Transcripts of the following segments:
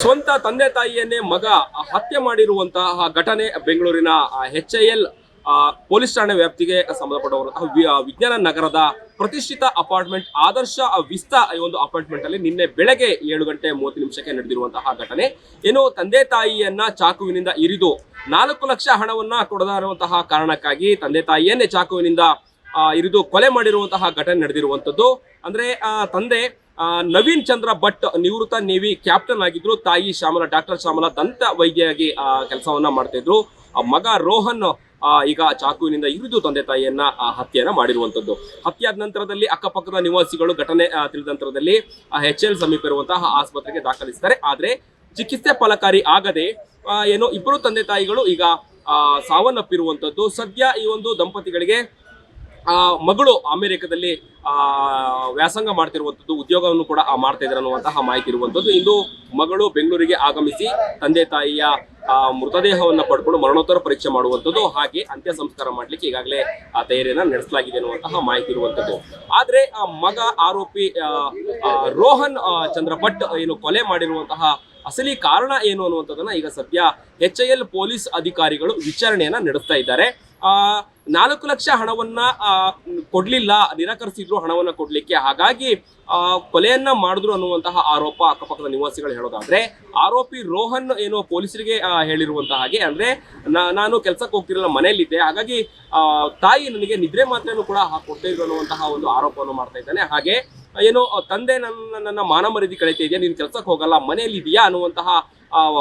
ಸ್ವಂತ ತಂದೆ ತಾಯಿಯನ್ನೇ ಮಗ ಹತ್ಯೆ ಮಾಡಿರುವಂತಹ ಘಟನೆ ಬೆಂಗಳೂರಿನ ಎಚ್ ಐ ಎಲ್ ಪೊಲೀಸ್ ಠಾಣೆ ವ್ಯಾಪ್ತಿಗೆ ಸಂಬಂಧಪಟ್ಟವರು ವಿ- ವಿಜ್ಞಾನ ನಗರದ ಪ್ರತಿಷ್ಠಿತ ಅಪಾರ್ಟ್ಮೆಂಟ್, ಆದರ್ಶ ವಿಸ್ತಾ ಈ ಒಂದು ಅಪಾರ್ಟ್ಮೆಂಟ್ ಅಲ್ಲಿ ನಿನ್ನೆ ಬೆಳಗ್ಗೆ ಏಳು ಗಂಟೆ ಮೂವತ್ತು ನಿಮಿಷಕ್ಕೆ ನಡೆದಿರುವಂತಹ ಘಟನೆ. ಏನು ತಂದೆ ತಾಯಿಯನ್ನ ಚಾಕುವಿನಿಂದ ಇರಿದು ನಾಲ್ಕು ಲಕ್ಷ ಹಣವನ್ನ ಕೊಡದಾರುವಂತಹ ಕಾರಣಕ್ಕಾಗಿ ತಂದೆ ತಾಯಿಯನ್ನೇ ಚಾಕುವಿನಿಂದ ಇರಿದು ಕೊಲೆ ಮಾಡಿರುವಂತಹ ಘಟನೆ ನಡೆದಿರುವಂತದ್ದು. ಅಂದ್ರೆ ತಂದೆ ನವೀನ್ ಚಂದ್ರ ಭಟ್ ನಿವೃತ್ತ ನೇವಿ ಕ್ಯಾಪ್ಟನ್ ಆಗಿದ್ರು. ತಾಯಿ ಶ್ಯಾಮಲ ಡಾಕ್ಟರ್ ಶ್ಯಾಮಲ ದಂತ ವೈದ್ಯರಾಗಿ ಕೆಲಸವನ್ನ ಮಾಡ್ತಾ ಇದ್ರು. ಆ, ಮಗ ರೋಹನ್ ಈಗ ಚಾಕುವಿನಿಂದ ಇರಿದು ತಂದೆ ತಾಯಿಯನ್ನ ಹತ್ಯೆಯನ್ನ ಮಾಡಿರುವಂತದ್ದು. ಹತ್ಯೆ ಆದ ನಂತರದಲ್ಲಿ ಅಕ್ಕಪಕ್ಕದ ನಿವಾಸಿಗಳು ಘಟನೆ ತಿಳಿದ ನಂತರದಲ್ಲಿ ಎಚ್ ಎಲ್ ಸಮೀಪ ಇರುವಂತಹ ಆಸ್ಪತ್ರೆಗೆ ದಾಖಲಿಸಿದ್ದಾರೆ ಆದ್ರೆ ಚಿಕಿತ್ಸೆ ಫಲಕಾರಿ ಆಗದೆ ಏನು ಇಬ್ಬರು ತಂದೆ ತಾಯಿಗಳು ಈಗ ಸಾವನ್ನಪ್ಪಿರುವಂತದ್ದು. ಸದ್ಯ ಈ ಒಂದು ದಂಪತಿಗಳಿಗೆ ಆ ಮಗಳು ಅಮೆರಿಕದಲ್ಲಿ ಆ ವ್ಯಾಸಂಗ ಮಾಡ್ತಿರುವಂಥದ್ದು ಉದ್ಯೋಗವನ್ನು ಕೂಡ ಮಾಡ್ತಾ ಇದ್ದಾರೆ ಅನ್ನುವಂತಹ ಮಾಹಿತಿ ಇರುವಂಥದ್ದು. ಇಂದು ಮಗಳು ಬೆಂಗಳೂರಿಗೆ ಆಗಮಿಸಿ ತಂದೆ ತಾಯಿಯ ಆ, ಮೃತದೇಹವನ್ನು ಪಡ್ಕೊಂಡು ಮರಣೋತ್ತರ ಪರೀಕ್ಷೆ ಮಾಡುವಂಥದ್ದು. ಹಾಗೆ ಅಂತ್ಯ ಸಂಸ್ಕಾರ ಮಾಡ್ಲಿಕ್ಕೆ ಈಗಾಗಲೇ ಆ ತಯಾರಿಯನ್ನು ನಡೆಸಲಾಗಿದೆ ಅನ್ನುವಂತಹ ಮಾಹಿತಿ ಇರುವಂಥದ್ದು. ಆದರೆ ಆ ಮಗ ಆರೋಪಿ ರೋಹನ್ ಚಂದ್ರಭಟ್ ಚಂದ್ರ ಭಟ್ ಏನು ಕೊಲೆ ಮಾಡಿರುವಂತಹ ಅಸಲಿ ಕಾರಣ ಏನು ಅನ್ನುವಂಥದ್ದನ್ನು ಈಗ ಸದ್ಯ ಎಚ್ ಐ ಎಲ್ ಪೊಲೀಸ್ ಅಧಿಕಾರಿಗಳು ವಿಚಾರಣೆಯನ್ನ ನಡೆಸ್ತಾ ಇದ್ದಾರೆ. ನಾಲ್ಕು ಲಕ್ಷ ಹಣವನ್ನ ಆ, ಕೊಡ್ಲಿಲ್ಲ ನಿರಾಕರಿಸಿದ್ರು ಹಣವನ್ನ ಕೊಡ್ಲಿಕ್ಕೆ. ಹಾಗಾಗಿ ಆ, ಕೊಲೆಯನ್ನ ಮಾಡಿದ್ರು ಅನ್ನುವಂತಹ ಆರೋಪ ಅಕ್ಕಪಕ್ಕದ ನಿವಾಸಿಗಳು ಹೇಳೋದಾದ್ರೆ ಆರೋಪಿ ರೋಹನ್ ಏನು ಪೊಲೀಸರಿಗೆ ಆ, ಹೇಳಿರುವಂತಹ ಹಾಗೆ. ಅಂದ್ರೆ ನಾನು ಕೆಲ್ಸಕ್ಕೆ ಹೋಗ್ತಿರಲ್ಲ ಮನೆಯಲ್ಲಿದ್ದೆ. ಹಾಗಾಗಿ ಆ, ತಾಯಿ ನನಗೆ ನಿದ್ರೆ ಮಾತ್ರೆಯನ್ನು ಕೂಡ ಕೊಡ್ತಾ ಇದ್ರು ಅನ್ನುವಂತಹ ಒಂದು ಆರೋಪವನ್ನು ಮಾಡ್ತಾ ಇದ್ದಾನೆ. ಹಾಗೆ ಏನೋ ತಂದೆ ನನ್ನ ನನ್ನ ಮಾನ ಮರ್ಯಾದೆ ಕಳೀತಾ ಇದೆಯಾ? ನೀನು ಕೆಲ್ಸಕ್ಕೆ ಹೋಗಲ್ಲ ಮನೆಯಲ್ಲಿ ಇದೆಯಾ ಅನ್ನುವಂತಹ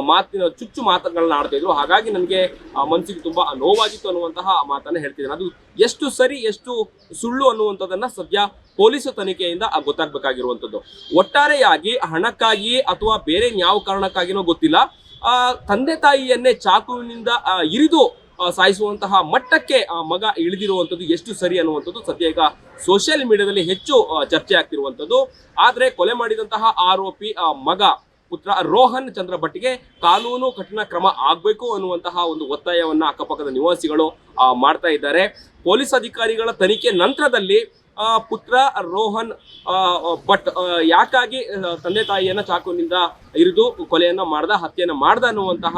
ಮಾತಿನ ಚುಚ್ಚು ಮಾತುಗಳನ್ನ ಆಡ್ತಾ ಇದ್ರು. ಹಾಗಾಗಿ ನನಗೆ ಮನಸ್ಸಿಗೆ ತುಂಬಾ ನೋವಾಗಿತ್ತು ಅನ್ನುವಂತಹ ಮಾತನ್ನ ಹೇಳ್ತಿದ್ದಾನೆ. ಅದು ಎಷ್ಟು ಸರಿ, ಎಷ್ಟು ಸುಳ್ಳು ಅನ್ನುವಂಥದ್ದನ್ನ ಸದ್ಯ ಪೊಲೀಸ್ ತನಿಖೆಯಿಂದ ಗೊತ್ತಾಗಬೇಕಾಗಿರುವಂಥದ್ದು. ಒಟ್ಟಾರೆಯಾಗಿ ಹಣಕ್ಕಾಗಿ ಅಥವಾ ಬೇರೆ ಯಾವ ಕಾರಣಕ್ಕಾಗಿನೋ ಗೊತ್ತಿಲ್ಲ. ಆ, ತಂದೆ ತಾಯಿಯನ್ನೇ ಚಾಕುವಿನಿಂದ ಇರಿದು ಸಾಯಿಸುವಂತಹ ಮಟ್ಟಕ್ಕೆ ಆ ಮಗ ಇಳಿದಿರುವಂಥದ್ದು ಎಷ್ಟು ಸರಿ ಅನ್ನುವಂಥದ್ದು ಸದ್ಯ ಈಗ ಸೋಷಿಯಲ್ ಮೀಡಿಯಾದಲ್ಲಿ ಹೆಚ್ಚು ಚರ್ಚೆ ಆಗ್ತಿರುವಂಥದ್ದು. ಆದರೆ ಕೊಲೆ ಮಾಡಿದಂತಹ ಆರೋಪಿ ಮಗ ಪುತ್ರ ರೋಹನ್ ಚಂದ್ರ ಭಟ್ಗೆ ಕಾನೂನು ಕಠಿಣ ಕ್ರಮ ಆಗಬೇಕು ಅನ್ನುವಂತಹ ಒಂದು ಒತ್ತಾಯವನ್ನ ಅಕ್ಕಪಕ್ಕದ ನಿವಾಸಿಗಳು ಮಾಡ್ತಾ ಇದ್ದಾರೆ. ಪೊಲೀಸ್ ಅಧಿಕಾರಿಗಳ ತನಿಖೆ ನಂತರದಲ್ಲಿ ಪುತ್ರ ರೋಹನ್ ಭಟ್ ಯಾಕಾಗಿ ತಂದೆ ತಾಯಿಯನ್ನ ಚಾಕುವಿನಿಂದ ಇರಿದು ಕೊಲೆಯನ್ನ ಮಾಡ್ದ, ಹತ್ಯೆಯನ್ನ ಮಾಡ್ದ ಅನ್ನುವಂತಹ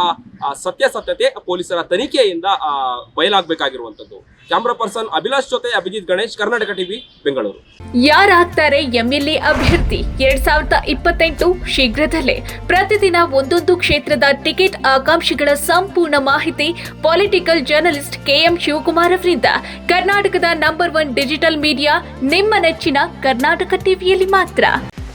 ಸತ್ಯಾಸತ್ಯತೆ ಪೊಲೀಸರ ತನಿಖೆಯಿಂದ ಆ, ಬಯಲಾಗಬೇಕಾಗಿರುವಂತದ್ದು ಕ್ಯಾಮ್ರಾ ಪರ್ಸನ್ ಅಭಿಲಾಷ್ ಜೊತೆ ಅಭಿಜಿತ್ ಗಣೇಶ್ ಕರ್ನಾಟಕ ಟಿವಿ ಬೆಂಗಳೂರು. ಯಾರಾಗ್ತಾರೆ ಎಂಎಲ್ಎ ಅಭ್ಯರ್ಥಿ? ಎರಡ್ ಸಾವಿರದ ಇಪ್ಪತ್ತೆಂಟು ಶೀಘ್ರದಲ್ಲೇ. ಪ್ರತಿದಿನ ಒಂದೊಂದು ಕ್ಷೇತ್ರದ ಟಿಕೆಟ್ ಆಕಾಂಕ್ಷಿಗಳ ಸಂಪೂರ್ಣ ಮಾಹಿತಿ ಪೊಲಿಟಿಕಲ್ ಜರ್ನಲಿಸ್ಟ್ ಕೆಎಂ ಶಿವಕುಮಾರ್ ಅವರಿಂದ. ಕರ್ನಾಟಕದ ನಂಬರ್ ಒನ್ ಡಿಜಿಟಲ್ ಮೀಡಿಯಾ ನಿಮ್ಮ ನೆಚ್ಚಿನ ಕರ್ನಾಟಕ ಟಿವಿಯಲ್ಲಿ ಮಾತ್ರ.